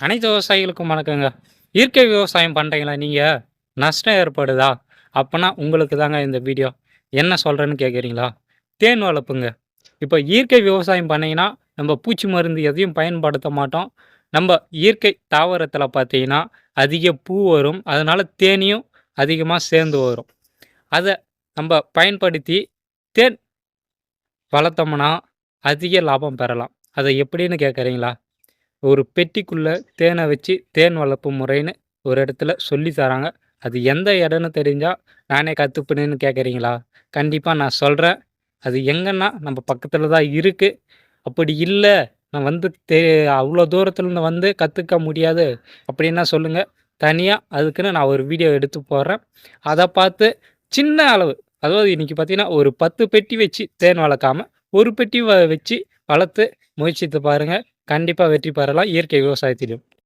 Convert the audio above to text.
அனைத்து விவசாயிகளுக்கும் வணக்கங்க. இயற்கை விவசாயம் பண்ணுறீங்களா நீங்கள் நஷ்டம் ஏற்படுதா? அப்போனா உங்களுக்கு தாங்க இந்த வீடியோ. என்ன சொல்கிறேன்னு கேட்குறீங்களா தேன் வளர்ப்புங்க. இப்போ இயற்கை விவசாயம் பண்ணிங்கன்னா நம்ம பூச்சி மருந்து எதையும் பயன்படுத்த மாட்டோம். நம்ம இயற்கை தாவரத்தில் பார்த்தீங்கன்னா அதிக பூ வரும். அதனால் தேனியும் அதிகமாக சேர்ந்து வரும். அதை நம்ம பயன்படுத்தி தேன் வளர்த்தோம்னா அதிக லாபம் பெறலாம். அதை எப்படின்னு கேட்குறீங்களா ஒரு பெட்டிக்குள்ளே தேனை வச்சு தேன் வளர்ப்பு முறைன்னு ஒரு இடத்துல சொல்லி தராங்க. அது எந்த இடம்னு தெரிஞ்சால் நானே கற்றுப்பினேன்னு கேட்குறீங்களா கண்டிப்பாக நான் சொல்கிறேன் அது எங்கன்னா நம்ம பக்கத்தில் தான் இருக்குது அப்படி இல்லை நான் வந்து தே அவ்வளோ தூரத்துலேருந்து வந்து கற்றுக்க முடியாது. அப்படின்னா சொல்லுங்கள் தனியாக அதுக்குன்னு நான் ஒரு வீடியோ எடுத்து போடுறேன். அதை பார்த்து சின்ன அளவு அதாவது இன்றைக்கி பார்த்தீங்கன்னா ஒரு பத்து பெட்டி வச்சு தேன் வளர்க்காம ஒரு பெட்டி வ வச்சு வளர்த்து முயற்சித்து பாருங்கள் கண்டிப்பாக வெற்றி பெறலாம். இயற்கை விவசாயத்திலும்.